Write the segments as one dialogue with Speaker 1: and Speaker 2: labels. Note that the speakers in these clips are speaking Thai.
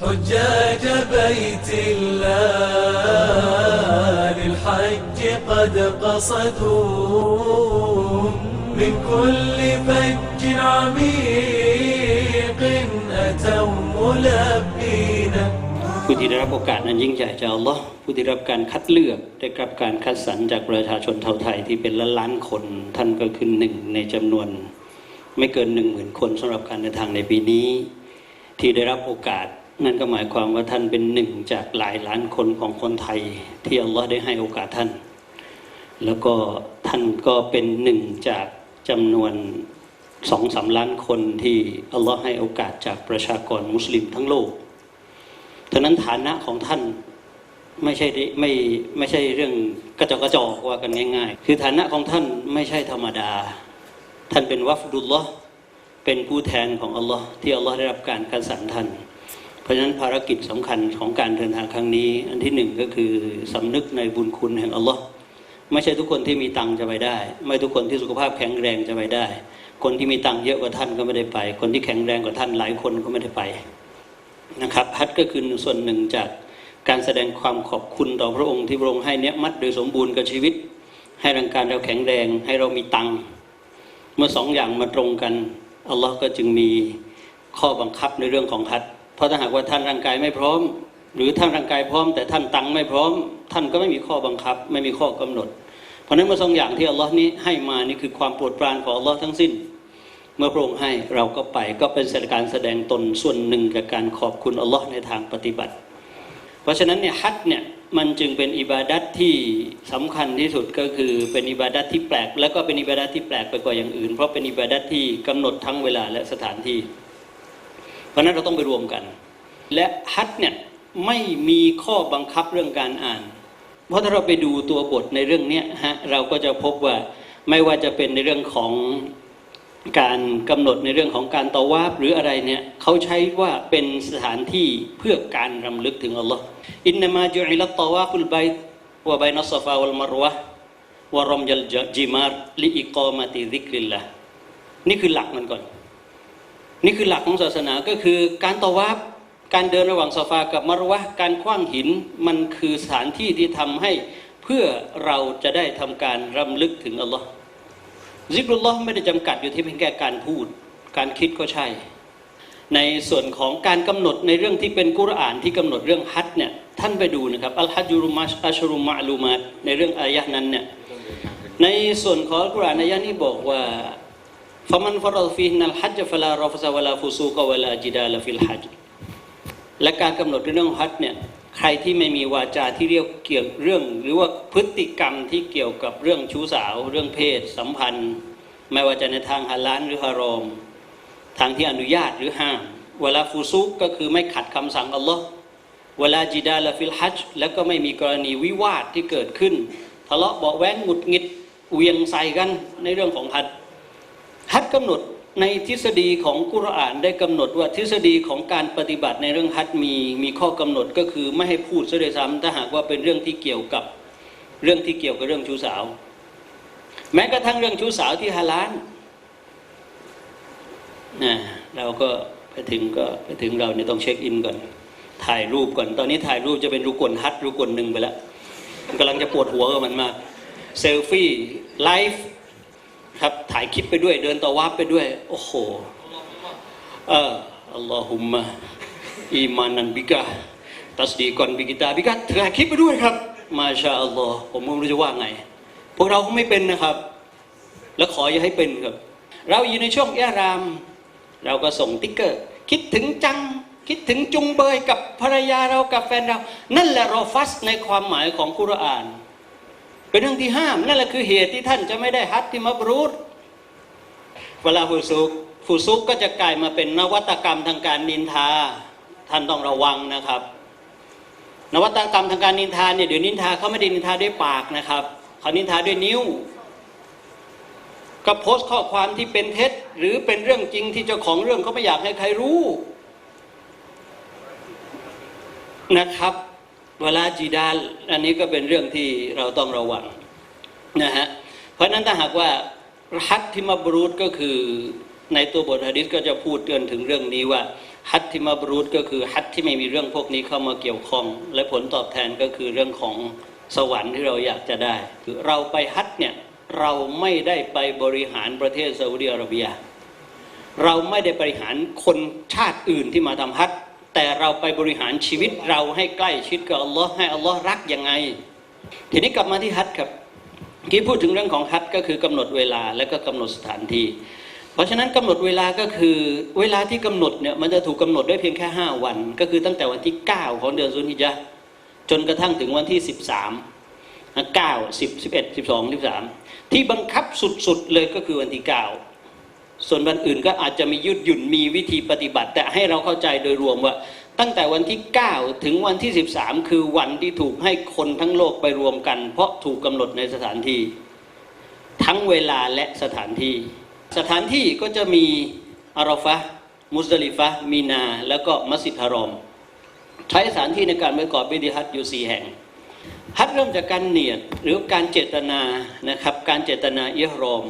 Speaker 1: حجاج بيت الله للحج قد قصدوا من كل فج عميق أتوا ملبين
Speaker 2: ผู้ที่ได้รับโอกาสนั้นยิ่งใหญ่จากอัลลอฮ์ผู้ที่ได้รับการคัดเลือกได้รับการคัดสรรจากประชาชนชาวไทยที่เป็นล้านล้านๆคน ท่านก็คือหนึ่งในจำนวน ไม่เกินหนึ่งหมื่นคนสำหรับการเดินทางในปีนี้ ที่ได้รับโอกาส นั่นก็หมายความว่าท่านเป็นหนึ่งจากหลายล้านคนของคนไทย ที่อัลลอฮ์ได้ให้โอกาสท่าน แล้วก็ท่านก็เป็นหนึ่งจากจำนวนสองสามล้านคนที่อัลลอฮ์ให้โอกาสจากประชากรมุสลิมทั้งโลกฉะนั้นฐานะของท่านไม่ใช่ไม่ไม่ใช่เรื่องกระจกกระจอกว่ากันง่าย ๆ คือฐานะของท่านไม่ใช่ธรรมดา ท่านเป็นวัฟดุลลอฮ์เป็นผู้แทนของอัลลอฮ์ที่อัลลอฮ์ได้รับการคัดสรรท่าน ราะฉะนั้นภารกิจสำคัญของการเดินทางครั้งนี้ อันที่หนึ่งก็คือสำนึกในบุญคุณแห่งอัลลอฮ์ไม่ใช่ทุกคนที่มีตังจะไปได้ ไม่ทุกคนที่สุขภาพแข็งแรงจะไปได้ คนที่มีตังเยอะกว่าท่านก็ไม่ได้ไป คนที่แข็งแรงกว่าท่านหลายคนก็ไม่ได้ไปนะครับฮัจญ์ก็คือส่วนหนึ่งจากการแสดงความขอบคุณต่อพระองค์ที่พระองค์ให้เนี้ยมัดโดยสมบูรณ์กับชีวิต ให้ร่างกายเราแข็งแรงให้เรามีตังเมื่อสองอย่างมาตรงกันอัลลอฮ์ก็จึงมีข้อบังคับในเรื่องของฮัจญ์ เพราะถ้าหากว่าท่านร่างกายไม่พร้อม หรือท่านร่างกายพร้อม แต่ท่านตังค์ไม่พร้อม ท่านก็ไม่มีข้อบังคับ ไม่มีข้อกำหนด เพราะนั้นมื่อสองอย่างที่อัลลอฮ์นี้ให้มานี่คือความโปรดปรานของอัลลอฮ์ทั้งสิ้น เมื่อพระองค์ให้เราก็ไปก็เป็นการแสดงตนส่วนหนึ่งกับการขอบคุณอัลลอฮ์ในทางปฏิบัติ เพราะฉะนั้นเนี่ยฮัจเนี่ยมันจึงเป็นอิบาดัตที่สำคัญที่สุดก็คือเป็นอิบาดัตที่แปลก แล้วก็เป็นอิบาดัตที่แปลกไปกว่าอย่างอื่น เพราะเป็นอิบาดัตที่กำหนดทั้งเวลาและสถานที่ เพราะนั้นเราต้องไปรวมกัน และฮัจญ์เนี่ยไม่มีข้อบังคับเรื่องการอ่าน เพราะถ้าเราไปดูตัวบทในเรื่องนี้ฮะเราก็จะพบว่าไม่ว่าจะเป็นในเรื่องของการกำหนดในเรื่องของการตะวาบหรืออะไรเนี่ยเขาใช้ว่าเป็นสถานที่เพื่อการรำลึกถึงอัลลอฮ์อินนามาจุอิลัตตะวาฟุลไบวะไบนัสซฟาวัลมารวะวะรอมยัลจิมารลิอิกอมาติซิกริลละนี่คือหลักมันก่อน นี่คือหลักของศาสนาก็คือการตวาบการเดินระหว่างซฟากับมารวะการคว้างหินมันคือสถานที่ที่ทำให้เพื่อเราจะได้ทำการรำลึกถึงอัลลอฮ์ซิกรุลลอฮ์ไม่ได้จำกัดอยู่ที่เพียงแค่การพูด การคิดก็ใช่ ในส่วนของการกำหนดในเรื่องที่เป็นกุรอานที่กำหนดเรื่องฮัจเนี่ยท่านไปดูนะครับอัลฮัจญุรุมัชอัชรุมะลูมาในเรื่องอายะนั้นเนี่ยในส่วนของกุรอานอายะนี้บอกว่า ฟะมันฟรดฟีนัลฮัจญ์ฟะลารอฟซะวะลาฟุซูกะวะลาจิดาลฟิลฮัจญ์และการกำหนดเรื่องฮัจญ์เนี่ยใครที่ไม่มีวาจาที่เรียกเกี่ยวเรื่อง หรือว่าพฤติกรรมที่เกี่ยวกับเรื่องชู้สาว เรื่องเพศ สัมพันธ์ ไม่ว่าจะในทางฮาลาลหรือฮารอมทางที่อนุญาตหรือห้าม เวลาฟูซุกก็คือไม่ขัดคำสั่งอัลลอฮ์เวลาจิดาลฟิลฮัจญ์แล้วก็ไม่มีกรณีวิวาทที่เกิดขึ้น ทะเลาะเบาะแว้งหงุดหงิดเวียงใส่กันในเรื่องของฮัจญ์ ฮัจญ์กำหนดในทฤษฎีของกุรอานได้กำหนดว่าทฤษฎีของการปฏิบัติในเรื่องฮัจญ์มีมีข้อกำหนดก็คือไม่ให้พูดซะด้วยซ้ำถ้าหากว่าเป็นเรื่องที่เกี่ยวกับเรื่องที่เกี่ยวกับเรื่องชู้สาว แม้กระทั่งเรื่องชู้สาวที่ฮาลาลนะเราก็ไปถึงก็ไปถึงเราเนี่ยต้องเช็คอินก่อน ถ่ายรูปก่อน ตอนนี้ถ่ายรูปจะเป็นรูกลฮัทรูกลหนึ่งไปแล้วกำลังจะปวดหัวกับมันมากเซลฟี่ไลฟ์ ครับ ถ่ายคลิปไปด้วย เดินต่อวับไปด้วย โอ้โห เอออัลลอฮุมะอีมานันบิกะตัสดีก่อนบิกิตาบิกะถ่ายคลิปไปด้วยครับ มาชาอัลลอฮ์ผมไม่รู้จะว่าไง พวกเราก็ไม่เป็นนะครับ แล้วขออย่าให้เป็นครับ เราอยู่ในช่วงแย่ราม เราก็ส่งติ๊กเกอร์ คิดถึงจังคิดถึงจุงเบยกับภรรยาเรากับแฟนเรา นั่นแหละรอฟัสในความหมายของกุรอาน เป็นเรื่องที่ห้าม นั่นแหละคือเหตุที่ท่านจะไม่ได้ฮัตที่มับรูดเวลาฟูซุกฟูซุกก็จะกลายมาเป็นนวัตกรรมทางการนินทา ท่านต้องระวังนะครับ นวัตกรรมทางการนินทาเนี่ยเดี๋ยวนินทาเขาไม่ได้นินทาด้วยปากนะครับเขานินทาด้วยนิ้วก็โพสต์ข้อความที่เป็นเท็จ หรือเป็นเรื่องจริงที่เจ้าของเรื่องเขาไม่อยากให้ใครรู้นะครับ วลาจีดาลอันนี้ก็เป็นเรื่องที่เราต้องระวังนะฮะเพราะนั้นถ้าหากว่าฮัตที่มาบรูดก็คือในตัวบทฮะดิษก็จะพูดเตือนถึงเรื่องนี้ว่าฮัตที่มาบรูดก็คือฮัตที่ไม่มีเรื่องพวกนี้เข้ามาเกี่ยวข้อง และผลตอบแทนก็คือเรื่องของสวรรค์ที่เราอยากจะได้คือเราไปฮัตเนี่ยเราไม่ได้ไปบริหารประเทศซาอุดิอาระเบีย เราไม่ได้บริหารคนชาติอื่นที่มาทำฮัต แต่เราไปบริหารชีวิตเราให้ใกล้ชิดกับอัลลอฮ์ให้อัลลอฮ์รักยังไง ทีนี้กลับมาที่ฮัตครับกี้พูดถึงเรื่องของฮัตก็คือกำหนดเวลาและก็กำหนดสถานที่ เพราะฉะนั้นกำหนดเวลาก็คือเวลาที่กำหนดเนี่ยมันจะถูกกาหนดได้เพียงแค่ 5 วัน ก็คือตั้งแต่วันที่ 9 ของเดือนซุนฮิจญะห์จนกระทั่งถึงวันที่ 13 9 10 11 12 13 ที่บังคับสุดๆเลยก็คือวันที่ 9 ส่วนวันอื่นก็อาจจะมียืดหยุ่นมีวิธีปฏิบัติ แต่ให้เราเข้าใจโดยรวมว่า ตั้งแต่วันที่ 9 ถึงวันที่ 13 คือวันที่ถูกให้คนทั้งโลกไปรวมกัน เพราะถูกกำหนดในสถานที่ ทั้งเวลาและสถานที่ สถานที่ก็จะมีอาราฟะมุสดลิฟะมีนา แล้วก็มัสยิดฮารอม ใช้สถานที่ในการประกอบพิธีฮัจญ์อยู่สี่แห่งฮัจญ์เริ่มจากการเนียดหรือการเจตนานะครับการเจตนาอิหรอม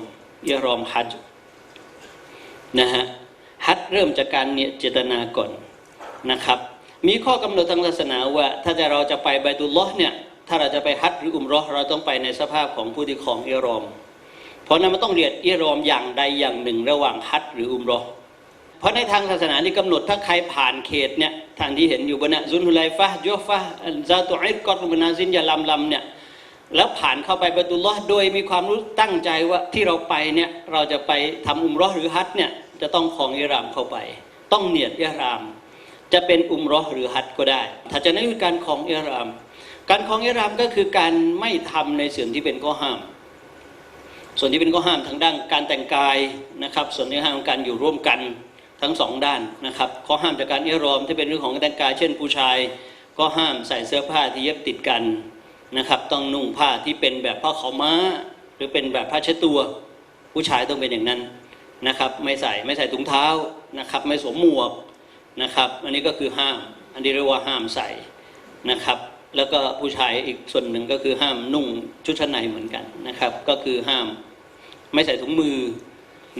Speaker 2: อิหรอมฮัจ นะฮะฮัจญ์เริ่มจากการเนียเจตนาก่อนนะครับ มีข้อกำหนดทางศาสนาว่า ถ้าจะเราจะไปไบตุลลอฮ์เนี่ยถ้าเราจะไปฮัจญ์หรืออุมรอฮ์เราต้องไปในสภาพของผู้ที่ของเอรอม เพราะนั้นมันต้องเรียนอิหรอมอย่างใดอย่างหนึ่งระหว่างฮัจญ์หรืออุมรอฮ์เพราะในทางศาสนานี่กำหนดถ้าใครผ่านเขตเนี่ยทางที่เห็นอยู่บนนะซุนฮุไลฟะยูฟะซาตุอิรกอตมุนาซินยาลำลำเนี่ย แล้วผ่านเข้าไปประตูลอโดยมีความรู้ตั้งใจว่าที่เราไปเนี่ยเราจะไปทำอุมเรอหรือฮัจญ์เนี่ยจะต้องของอิหรามเข้าไป ต้องเนียดอิหราม จะเป็นอุมเรอหรือฮัจญ์ก็ได้ ถ้าจะนั่นคือการของอิหราม การของอิหรามก็คือการไม่ทำในส่วนที่เป็นข้อห้าม ส่วนที่เป็นข้อห้ามทางด้านการแต่งกายนะครับ ส่วนที่ห้ามการอยู่ร่วมกันทั้งสองด้านนะครับข้อห้ามจากการเอรอมที่เป็นเรื่องของการแต่งกาย เช่น ผู้ชาย ก็ห้ามใส่เสื้อผ้าที่เย็บติดกัน นะครับ ต้องนุ่งผ้าที่เป็นแบบผ้าขาวม้า หรือเป็นแบบผ้าเช็ดตัว ผู้ชายต้องเป็นอย่างนั้นนะครับ ไม่ใส่ไม่ใส่ถุงเท้านะครับ ไม่สวมหมวกนะครับ อันนี้ก็คือห้าม อันนี้เรียกว่าห้ามใส่นะครับ แล้วก็ผู้ชายอีกส่วนหนึ่งก็คือห้ามนุ่งชุดชั้นในเหมือนกันนะครับ ก็คือห้ามไม่ใส่ถุงมือ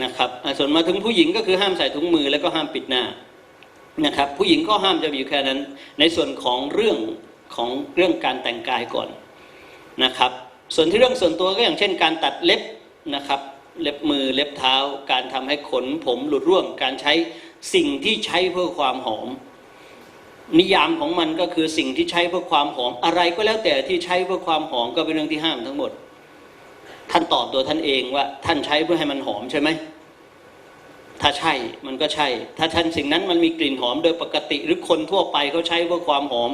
Speaker 2: นะครับส่วนมาถึงผู้หญิงก็คือห้ามใส่ถุงมือแล้วก็ห้ามปิดหน้านะครับ ผู้หญิงก็ห้ามจะมีอยู่แค่นั้น ในส่วนของเรื่อง ของเรื่องการแต่งกายก่อนนะครับ ส่วนที่เรื่องส่วนตัวก็อย่างเช่น การตัดเล็บนะครับ เล็บมือเล็บเท้า การทำให้ขนผมหลุดร่วง การใช้สิ่งที่ใช้เพื่อความหอม นิยามของมันก็คือสิ่งที่ใช้เพื่อความหอม อะไรก็แล้วแต่ที่ใช้เพื่อความหอมก็เป็นเรื่องที่ห้ามทั้งหมด ท่านตอบตัวท่านเองว่าท่านใช้เพื่อให้มันหอมใช่ไหม ถ้าใช่มันก็ใช่ ถ้าท่านสิ่งนั้นมันมีกลิ่นหอมโดยปกติหรือคนทั่วไปเขาใช้เพื่อความหอม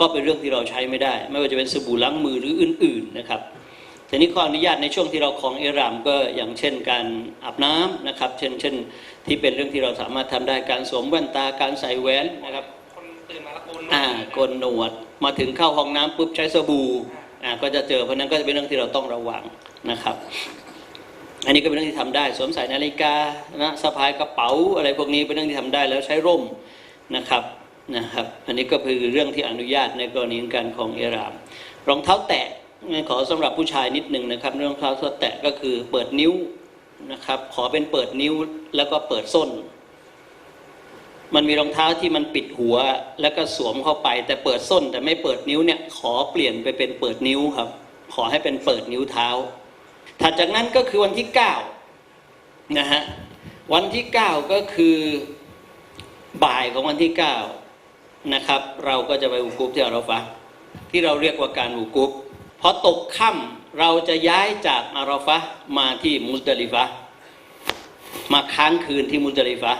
Speaker 2: ก็เป็นเรื่องที่เราใช้ไม่ได้ ไม่ว่าจะเป็นสบู่ล้างมือหรืออื่น ๆนะครับทีนี้ข้ออนุญาตในช่วงที่เราคลองเอรามก็อย่างเช่นการอาบน้ำนะครับ เช่นเช่นที่เป็นเรื่องที่เราสามารถทำได้การสวมแว่นตาการใส่แหวนนะครับ
Speaker 3: คนตื่นมาแล้วโกน
Speaker 2: อ่าโกนหนวดมาถึงเข้าห้องน้ำปุ๊บใช้สบู่อ่าก็จะเจอเพราะฉะนั้นก็จะเป็นเรื่องที่เราต้องระวังนะครับ อันนี้ก็เป็นเรื่องที่ทำได้ สวมใส่นาฬิกานะสะพายกระเป๋าอะไรพวกนี้เป็นเรื่องที่ทำได้แล้วใช้ร่มนะครับนะครับ อันนี้ก็คือเรื่องที่อนุญาตในกรณีการของเอรามรองเท้าแตะขอสำหรับผู้ชายนิดหนึ่งนะครับเรื่องรองเท้าแตะก็คือเปิดนิ้วนะครับ ขอเป็นเปิดนิ้วแล้วก็เปิดส้น มันมีรองเท้าที่มันปิดหัวแล้วก็สวมเข้าไป แต่เปิดส้นแต่ไม่เปิดนิ้วเนี่ยขอเปลี่ยนไปเป็นเปิดนิ้วครับ ขอให้เป็นเปิดนิ้วเท้า ถัดจากนั้นก็คือวันที่เก้านะฮะวันที่เก้าก็คือบ่ายของวันที่เก้านะครับ เราก็จะไปอุกุบที่อาราฟะที่เราเรียกว่าการอุกุบพอตกค่ำเราจะย้ายจากอาราฟะมาที่มุสดลิฟะมาค้างคืนที่มุสดลิฟะ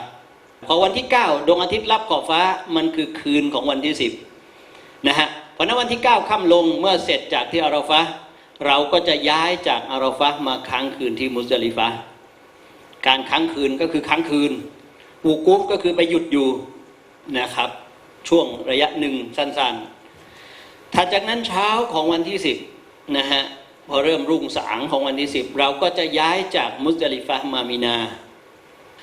Speaker 2: พอวันที่เก้าดวงอาทิตย์รับขอบฟ้ามันคือคืนของวันที่สิบนะฮะเพราะนั้นวันที่เก้าค่ำลงเมื่อเสร็จจากที่อาราฟะ เราก็จะย้ายจากอาราฟะมาค้างคืนที่มุสลิฟะการค้างคืนก็คือค้างคืนวูกุฟก็คือไปหยุดอยู่นะครับ ช่วงระยะหนึ่งสั้นๆถัดจากนั้นเช้าของวันที่สิบนะฮะพอเริ่มรุ่งสางของวันที่สิบเราก็จะย้ายจากมุสลิฟะมามีนา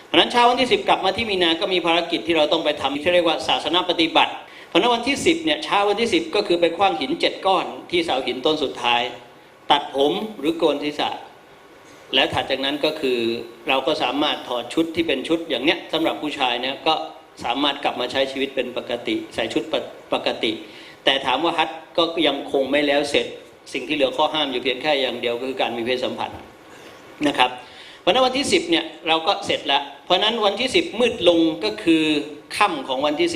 Speaker 2: เพราะนั้นเช้าวันที่สิบกลับมาที่มีนาก็มีภารกิจที่เราต้องไปทำที่เรียกว่าศาสนาปฏิบัติเพราะนั้นวันที่สิบเนี่ยเช้าวันที่สิบก็คือไปคว้างหินเจ็ดก้อนที่เสาหินต้นสุดท้าย ตัดผมหรือโกนศีรษะ และถัดจากนั้นก็คือเราก็สามารถถอดชุดที่เป็นชุดอย่างเนี้ยสำหรับผู้ชายเนี่ยก็สามารถกลับมาใช้ชีวิตเป็นปกติ ใส่ชุดปกปกติ แต่ถามว่าฮัทก็ยังคงไม่แล้วเสร็จ สิ่งที่เหลือข้อห้ามอยู่เพียงแค่อย่างเดียวก็คือการมีเพศสัมพันธ์นะครับเพราะฉะนั้นวันที่ 10เนี่ยเราก็เสร็จแล้ว เพราะฉะนั้นวันที่ 10 มืดลงก็คือค่ำของวันที่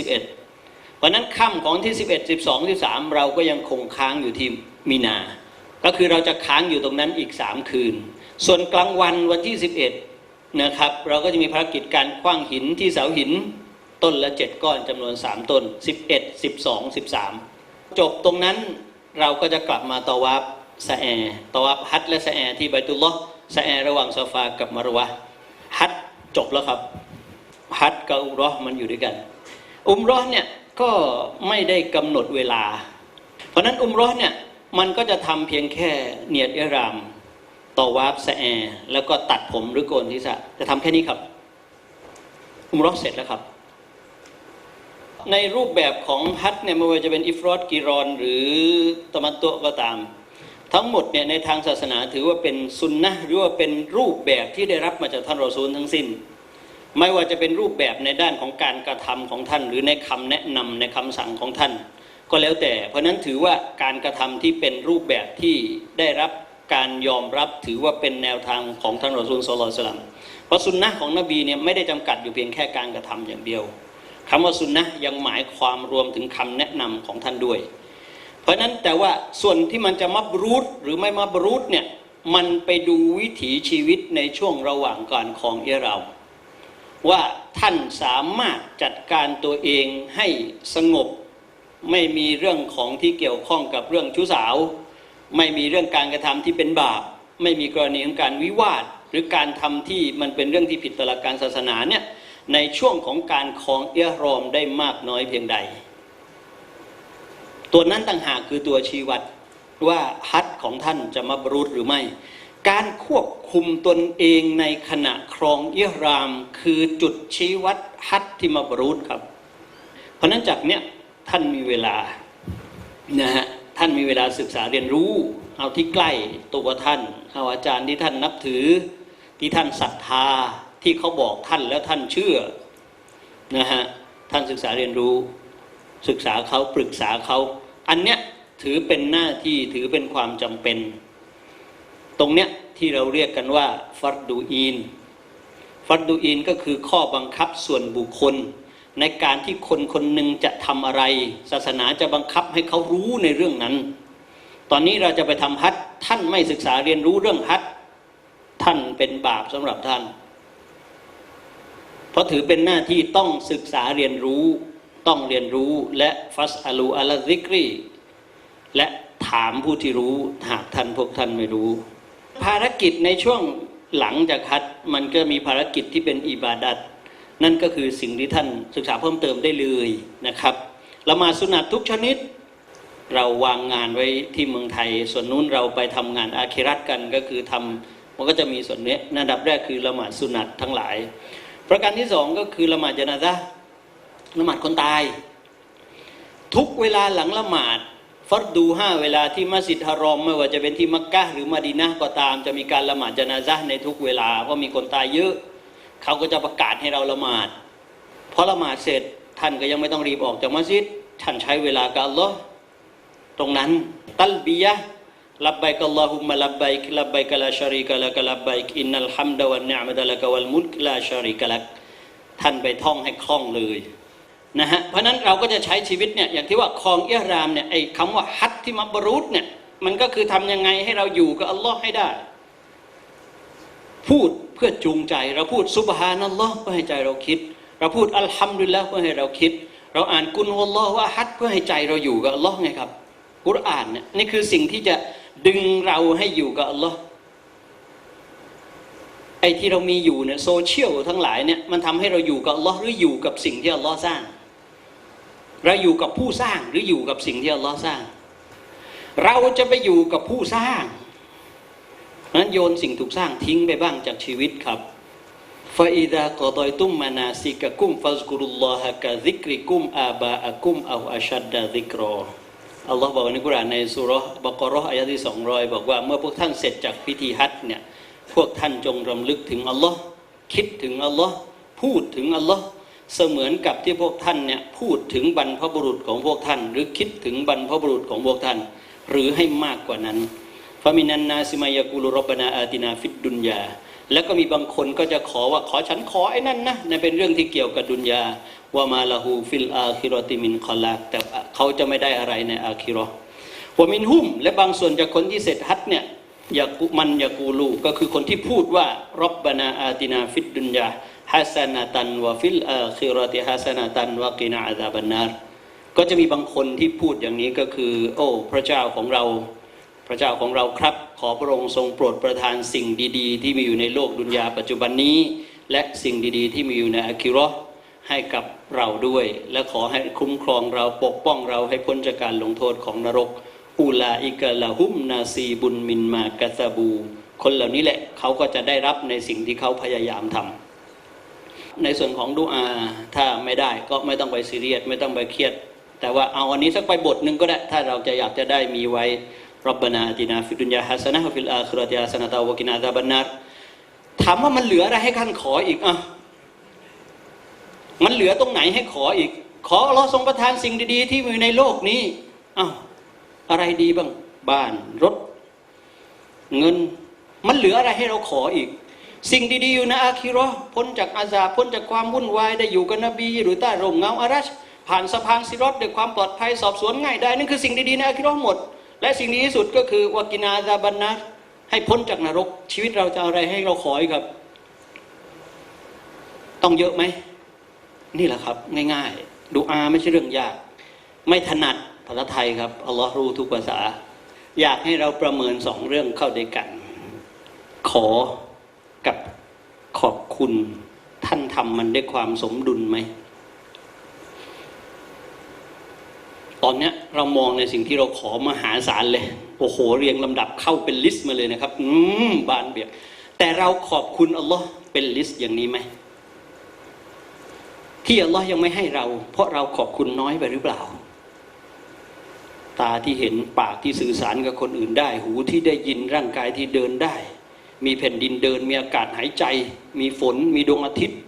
Speaker 2: 11 เพราะฉะนั้นค่ำของวันที่ 11 12 13 เราก็ยังคงค้างอยู่ที่มีนา ก็คือเราจะค้างอยู่ตรงนั้นอีก 3 คืน ส่วนกลางวันวันที่ 11นะครับเราก็จะมีภารกิจการคว้างหินที่เสาหินต้นละ 7 ก้อนจำนวน 3 ต้น 11 12 13 จบตรงนั้นเราก็จะกลับมาตะวับสะแอตะวับฮัดและสะแอที่ไบตุลลอสะแอระหว่างซาฟากับมารวะฮัดจบแล้วครับฮัดกับอุมรอมันอยู่ด้วยกัน อุมรอเนี่ยก็ไม่ได้กำหนดเวลา เพราะนั้นอุมรอเนี่ย มันก็จะทำเพียงแค่เนียดอิหรามต่อวาบสะแอแล้วก็ตัดผมหรือโกนทิศะจะทำแค่นี้ครับอุมรอห์เสร็จแล้วครับ ในรูปแบบของฮัจญ์เนี่ยไม่ว่าจะเป็นอิฟรอดกีรอน หรือตะมันโตะก็ตาม ทั้งหมดเนี่ยในทางศาสนาถือว่าเป็นซุนนะห์หรือว่าเป็นรูปแบบที่ได้รับมาจากท่านรอซูลทั้งสิ้น ไม่ว่าจะเป็นรูปแบบในด้านของการกระทำของท่าน หรือในคำแนะนำในคำสั่งของท่าน ก็แล้วแต่ เพราะนั้นถือว่าการกระทำที่เป็นรูปแบบที่ได้รับการยอมรับถือว่าเป็นแนวทางของท่านรอซูลสลลสลัมเพราะซุนนะของนบีเนี่ยไม่ได้จำกัดอยู่เพียงแค่การกระทำอย่างเดียวคำว่าซุนนะยังหมายความรวมถึงคำแนะนำของท่านด้วย เพราะฉะนั้นแต่ว่าส่วนที่มันจะมับรูทหรือไม่มับรูทเนี่ยมันไปดูวิถีชีวิตในช่วงระหว่างการครองเอเราว่าท่านสามารถจัดการตัวเองให้สงบ ไม่มีเรื่องของที่เกี่ยวข้องกับเรื่องชู้สาว ไม่มีเรื่องการกระทำที่เป็นบาป ไม่มีกรณีของการวิวาท หรือการทำที่มันเป็นเรื่องที่ผิดต่อหลักการศาสนาเนี่ยในช่วงของการครองเอรอมได้มากน้อยเพียงใด ตัวนั้นต่างหากคือตัวชี้วัดว่าฮัดของท่านจะมาบรุษหรือไม่ การควบคุมตนเองในขณะครองเยราม คือจุดชี้วัดฮัดที่มาบรุษครับ เพราะนั้นจากเนี้ย ท่านมีเวลานะฮะท่านมีเวลาศึกษาเรียนรู้ เอาที่ใกล้ตัวท่านเอาอาจารย์ที่ท่านนับถือ ที่ท่านศรัทธาที่เขาบอกท่านแล้วท่านเชื่อนะฮะท่านศึกษาเรียนรู้ ศึกษาเขาปรึกษาเขา อันเนี้ยถือเป็นหน้าที่ถือเป็นความจำเป็น ตรงเนี้ยที่เราเรียกกันว่าฟัดดูอีนฟัดดูอีนก็คือข้อบังคับส่วนบุคคล ในการที่คนคนหนึ่งจะทำอะไร ศาสนาจะบังคับให้เขารู้ในเรื่องนั้น ตอนนี้เราจะไปทำฮัทท่านไม่ศึกษาเรียนรู้เรื่องฮัทท่านเป็นบาปสำหรับท่าน เพราะถือเป็นหน้าที่ต้องศึกษาเรียนรู้ต้องเรียนรู้และฟัสอาลูอัลซิกรีและถามผู้ที่รู้หากท่านพวกท่านไม่รู้ ภารกิจในช่วงหลังจากฮัดมันก็มีภารกิจที่เป็นอิบาดัต นั่นก็คือสิ่งที่ท่านศึกษาเพิ่มเติมได้เลยนะครับละหมาดสุนัตทุกชนิด เราวางงานไว้ที่เมืองไทย ส่วนนู้นเราไปทำงานอาคิรัตกันก็คือทำมันก็จะมีส่วนนี้อันดับแรกคือละหมาดสุนัตทั้งหลาย ประการที่สองก็คือละหมาดจนาซะละหมาดคนตาย ทุกเวลาหลังละหมาดฟัดดูห้าเวลาที่มัสยิดฮารอมไม่ว่าจะเป็นที่มักกะหรือมาดีนะก็ตาม จะมีการละหมาดจนาซะในทุกเวลาเพราะมีคนตายเยอะ เขาก็จะประกาศให้เราละหมาดพอละหมาดเสร็จท่านก็ยังไม่ต้องรีบออกจากมัสยิดท่านใช้เวลากับอัลลอฮ์ตรงนั้นตัลบียะลับไบกัลลอฮุมะลับไบกลับไบกลาชารีกะละกลับไบกอินนัลฮัมดะวันเนิอมะตะละกะวัลมุลกลาชารีกะลักท่านไปท่องให้คล่องเลยนะฮะเพราะนั้นเราก็จะใช้ชีวิตเนี่ยอย่างที่ว่าคลองเอียรามเนี่ยไอ้คำว่าฮัตที่มาบรูษเนี่ยมันก็คือทำยังไงให้เราอยู่กับอัลลอฮ์ให้ได้ พูด พื่อจูงใจ เราพูดซุบฮานัลลอฮ์เพื่อให้ใจเราคิด เราพูดอัลฮัมดุลิลละเพื่อให้เราคิด เราอ่านกุนฮุลลอฮ์ว่าฮัดเพื่อให้ใจเราอยู่กับอัลลอฮ์ไงครับกุรอานเนี่ยนี่คือสิ่งที่จะดึงเราให้อยู่กับอัลลอฮ์ไอ้ที่เรามีอยู่เนี่ยโซเชียลทั้งหลายเนี่ยมันทำให้เราอยู่กับอัลลอฮ์หรืออยู่กับสิ่งที่อัลลอฮ์สร้าง เราอยู่กับผู้สร้างหรืออยู่กับสิ่งที่อัลลอฮ์สร้าง เราจะไปอยู่กับผู้สร้าง นั้นโยนสิ่งถูกสร้างทิ้งไปบ้างจากชีวิตครับฟาอิดะกอดอยตุมมานาซิกะกุมฟัซกุรุลลอฮะกะซิกริกุมอาบาอะกุมอาอาชัดดะซิกรออัลลอฮ์บอกในกุรอานในสุรบกรออายะที่สองรอยบอกว่าเมื่อพวกท่านเสร็จจากพิธีฮัจเนี่ยพวกท่านจงรำลึกถึงอัลลอฮ์คิดถึงอัลลอฮ์พูดถึงอัลลอฮ์เสมือนกับที่พวกท่านเนี่ยพูดถึงบรรพบุรุษของพวกท่าน หรือคิดถึงบรรพบุรุษของพวกท่าน หรือให้มากกว่านั้น ฟามินันนาซิมายากูลรบนาอาตินาฟิดดุนยา แล้วก็มีบางคนก็จะขอว่าขอฉันขอไอ้นั่นนะนั่นเป็นเรื่องที่เกี่ยวกับดุนยาว่ามาลาหูฟิลอาคิรติมินคอลากแต่เขาจะไม่ได้อะไรในอาคิรอวามินหุมและบางส่วนจากคนที่เสร็จฮัจญ์เนี่ยยากุมันยากูลูก็คือคนที่พูดว่ารบบนาอาตินาฟิดดุนยาฮัสนาตันวะฟิลอาคิรติฮัสนาตันวะกินาอาซาบันนารก็จะมีบางคนที่พูดอย่างนี้ก็คือ โอ้ พระเจ้าของเรา ระเจ้าของเราครับ ขอพระองค์ทรงโปรดประทานสิ่งดี ๆ ที่มีอยู่ในโลกดุนยาปัจจุบันนี้ และสิ่งดีๆ ที่มีอยู่ในอาคิราะห์ให้กับเราด้วย และขอให้คุ้มครองเราปกป้องเราให้พ้นจากการลงโทษของนรกอูลาอิกะละหุมนาซีบุญมินมากะซาบู คนเหล่านี้แหละเขาก็จะได้รับในสิ่งที่เขาพยายามทำในส่วนของดุอาถ้าไม่ได้ก็ไม่ต้องไปซีเรียสไม่ต้องไปเครียด แต่ว่าเอาอันนี้สักไปบทหนึ่งก็ได้ ถ้าเราจะอยากจะได้มีไว้ รับบานาตินาฟิดุนยาฮัสนะฮ์ฟิลอาคิรติฮัสนะตาวะกินาซาบันนาร์ถามว่ามันเหลืออะไรให้ท่านขออีกอะมันเหลือตรงไหนให้ขออีก ขออัลลอทรงประทานสิ่งดีๆ ที่มีในโลกนี้อ้าวอะไรดีบ้าง บ้านรถ เงิน มันเหลืออะไรให้เราขออีก สิ่งดีๆอยู่ในอาคิราะห์พ้นจากอาซาพ้นจากความวุ่นวายได้อยู่กับนบีหรือใต้ร่มเงาอารัชผ่านสะพานซิรอตด้วยความปลอดภัยสอบสวนง่ายได้นั่นคือสิ่งดีๆในอาคิราะห์หมด และสิ่งดีที่สุดก็คือวากินาซาบันนะให้พ้นจากนรก ชีวิตเราจะอาอะไรให้เราขออีกครับ ต้องเยอะไหม นี่แหละครับ ง่ายๆ ดูอาไม่ใช่เรื่องยาก ไม่ถนัดภาษาไทยครับอัลลอฮ์รู้ทุกภาษา อยากให้เราประเมินสองเรื่องเข้าด้วยกัน ขอกับขอบคุณท่านทำมันด้วยความสมดุลไหม ตอนนี้เรามองในสิ่งที่เราขอมหาศาลเลย โอ้โห เรียงลำดับเข้าเป็นลิสต์มาเลยนะครับ อืมบานเบียก แต่เราขอบคุณอัลลอฮ์เป็นลิสต์อย่างนี้ไหมที่อัลลอฮ์ยังไม่ให้เรา เพราะเราขอบคุณน้อยไปหรือเปล่า ตาที่เห็นปากที่สื่อสารกับคนอื่นได้ หูที่ได้ยินร่างกายที่เดินได้ มีแผ่นดินเดิน มีอากาศหายใจ มีฝน มีดวงอาทิตย์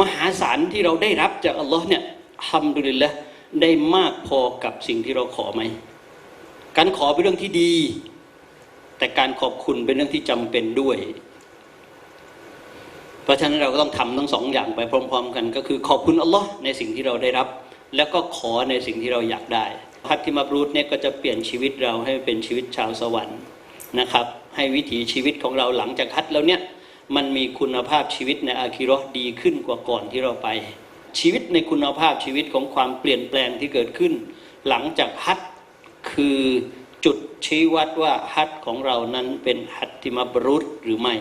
Speaker 2: มหาศาลที่เราได้รับจากอัลลอฮ์เนี่ยฮัมดุลิลละ ได้มากพอกับสิ่งที่เราขอไหม การขอเป็นเรื่องที่ดี แต่การขอบคุณเป็นเรื่องที่จำเป็นด้วย เพราะฉะนั้นเราก็ต้องทำทั้งสองอย่างไปพร้อม ๆ กัน ก็คือขอบคุณอัลลอฮ์ในสิ่งที่เราได้รับ แล้วก็ขอในสิ่งที่เราอยากได้ฮัตที่มาบรูดเนี่ยก็จะเปลี่ยนชีวิตเราให้เป็นชีวิตชาวสวรรค์นะครับ ให้วิถีชีวิตของเราหลังจากฮัตแล้วเนี่ยมันมีคุณภาพชีวิตในอาคิราะห์ดีขึ้นกว่าก่อนที่เราไป ชีวิตในคุณภาพชีวิตของความเปลี่ยนแปลงที่เกิดขึ้น หลังจากฮัตคือจุดชี้วัดว่าฮัตของเรานั้นเป็นฮัตที่มาบรุษหรือไม่